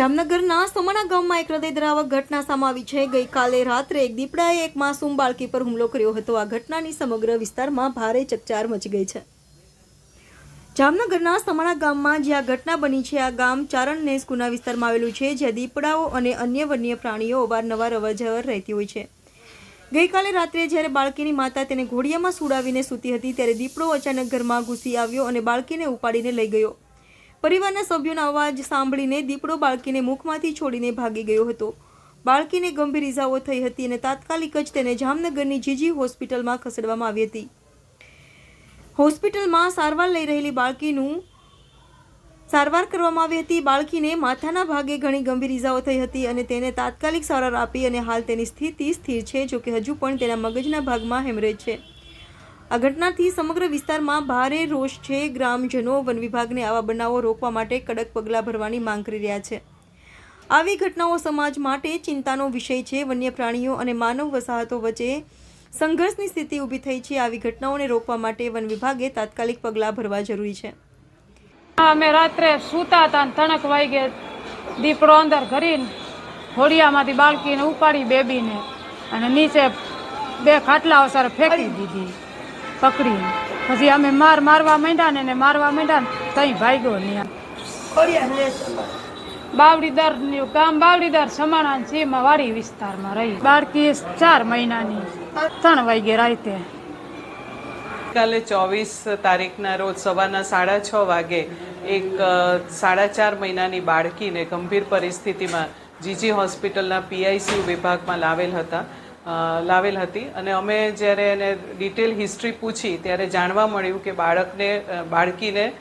જામનગરના સમાણા ગામમાં એક હૃદયદ્રાવક ઘટના સામે છે. ગઈકાલે રાત્રે એક દીપડાએ એક માસૂમ બાળકી પર હુમલો કર્યો હતો. આ ઘટનાની સમગ્ર વિસ્તારમાં ભારે ચકચાર મચી ગઈ છે. જામનગરના સમાણા ગામમાં જ્યાં ઘટના બની છે, આ ગામ ચારણને સ્કૂના વિસ્તારમાં આવેલું છે, જ્યાં દીપડાઓ અને અન્ય વન્ય પ્રાણીઓ અવારનવાર અવરજવર રહેતી હોય છે. ગઈકાલે રાત્રે જ્યારે બાળકીની માતા તેને ઘોડિયામાં સુડાવીને સૂતી હતી, ત્યારે દીપડો અચાનક ઘરમાં ઘૂસી આવ્યો અને બાળકીને ઉપાડીને લઈ ગયો. પરિવારના સભ્યોના અવાજ સાંભળીને દીપડો બાળકીને મુખમાંથી છોડીને ભાગી ગયો હતો. બાળકીને ગંભીર ઇજાઓ થઈ હતી અને તાત્કાલિક જ તેને જામનગરની જીજી હોસ્પિટલમાં ખસેડવામાં આવી હતી. હોસ્પિટલમાં સારવાર લઈ રહેલી બાળકીનું સારવાર કરવામાં આવી હતી. બાળકીને માથાના ભાગે ઘણી ગંભીર ઇજાઓ થઈ હતી અને તેને તાત્કાલિક સારવાર આપી અને હાલ તેની સ્થિતિ સ્થિર છે, જોકે હજુ પણ તેના મગજના ભાગમાં હેમરેજ છે. આ ઘટનાથી સમગ્ર વિસ્તારમાં ભારે રોષ છે. ગ્રામજનો વન વિભાગને આવા બનાવો રોકવા માટે કડક પગલાં ભરવાની માંગ કરી રહ્યા છે. આવી ઘટનાઓ સમાજ માટે ચિંતાનો વિષય છે. વન્ય પ્રાણીઓ અને માનવ વસાહતો વચ્ચે સંઘર્ષની સ્થિતિ ઊભી થઈ છે. આવી ઘટનાઓને રોકવા માટે વન વિભાગે તાત્કાલિક પગલાં ભરવા જરૂરી છે. અમે રાત્રે સૂતા હતા તણક તણક વાગે દીપડો અંદર ઘરીને હોડિયામાંથી બાળકીને ઉપાડી બેબીને અને નીચે બે ખાટલા સર ફેંકી દીધી. પકડીને પછી અમે માર મારવા માંડ્યા ને એને મારવા માંડ્યા ને તઈ ભાગ્યો નહીં બાવડીદાર ગામ બાવડીદાર સમાણા એમાં વાડી વિસ્તારમાં રહી. બાળકી ચાર મહિનાની. ત્રણ વાગે રાતે. કાલે ચોવીસ તારીખના રોજ સવારના સાડા છ વાગે એક સાડા ચાર મહિનાની બાળકીને ગંભીર પરિસ્થિતિમાં જીજી હોસ્પિટલના પીઆઈસીયુ વિભાગમાં લાવેલ હતા. લાવેલ હતી. અને અમે જ્યારે એને ડિટેલ હિસ્ટ્રી પૂછી, ત્યારે જાણવા મળ્યું કે બાળકને બાળકીને